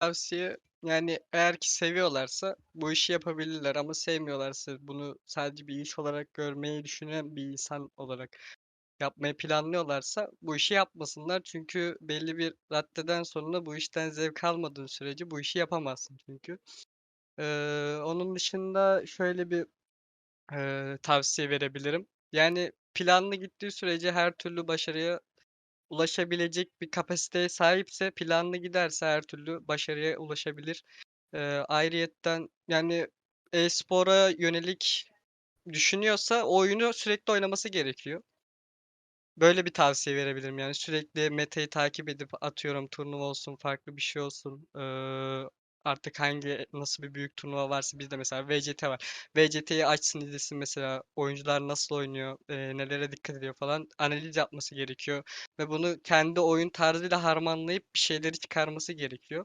Tavsiye, yani eğer ki seviyorlarsa bu işi yapabilirler ama sevmiyorlarsa bunu sadece bir iş olarak görmeyi düşünen bir insan olarak yapmayı planlıyorlarsa bu işi yapmasınlar. Çünkü belli bir raddeden sonra bu işten zevk almadığın sürece bu işi yapamazsın çünkü. Eee, onun dışında şöyle bir, eee, tavsiye verebilirim. Yani planlı gittiği sürece her türlü başarıya ulaşabilecek bir kapasiteye sahipse, planlı giderse her türlü başarıya ulaşabilir. Eee, ayrıyeten yani e-spora yönelik düşünüyorsa o oyunu sürekli oynaması gerekiyor. Böyle bir tavsiye verebilirim yani sürekli metayı takip edip atıyorum turnuva olsun, farklı bir şey olsun, eee, artık hangi nasıl bir büyük turnuva varsa bizde mesela VCT var. VCT'yi açsın izlesin mesela oyuncular nasıl oynuyor, eee, nelere dikkat ediyor falan analiz yapması gerekiyor ve bunu kendi oyun tarzıyla harmanlayıp bir şeyleri çıkarması gerekiyor.